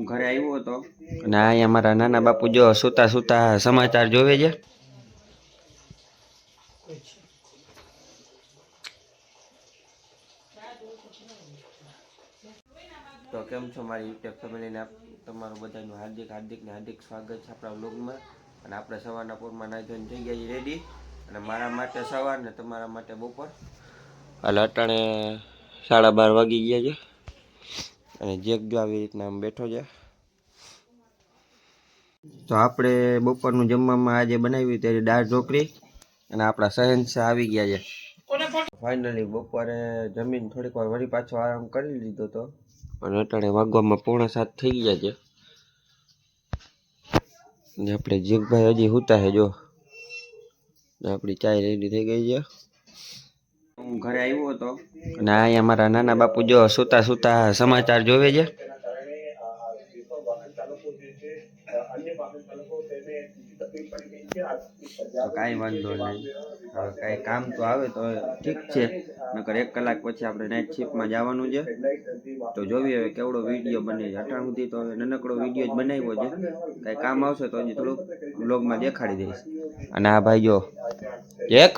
હું ઘરે આવ્યો હતો. અને અહીંયા મારા નાના બાપુ જો સુતા સુતા સમાચાર જોવે છે. તો કેમ છો મારી યુટ્યુબ ફેમિલીને તમારું બધાનું હાર્દિક હાર્દિક ને હાર્દિક સ્વાગત છે આપણા વ્લોગમાં. અને આપણે સવારના પૂરમાં નાઈ ધોઈને થઈ ગયા રેડી અને મારા માટે સવાર ને તમારા માટે બપોર. એટલે અટાણે સાડા બાર વાગી ગયા છે. અને જેક જો આવી રીતના આમ બેઠો છે. તો આપણે બપોરનું જમવામાં આજે બનાવ્યું ત્યારે દાળ ઢોકળી અને આપણા સહેનશાહ આવી ગયા છે. ફાઇનલી બપોરે જમીન થોડીક વાર વળી પાછો આરામ કરી લીધો તો. અને અટાણે વાગવામાં પોણા સાત થઈ ગયા છે. ને આપણે જીગભાઈ હજી હુતા છે, જો. આપણી ચાય રેડી થઈ ગઈ છે. હું ઘરે આવ્યો હતો. અને અહીંયા મારા નાના બાપુ જો સુતા સુતા સમાચાર જોવે છે. કાંઈ વાંધો નહીં. હવે કાંઈ કામ તો આવે તો ઠીક છે. નકર એક કલાક પછી આપણે નાઇટ શિફ્ટમાં જવાનું છે. તો જોઈએ હવે કેવડો વીડિયો બને છે. અટાણ સુધી તો હવે નાનકડો વીડિયો જ બનાવ્યો છે. કાંઈ કામ આવશે તો હજી થોડુંક બ્લોગમાં દેખાડી દઈશ. અને આ ભાઈ જો એક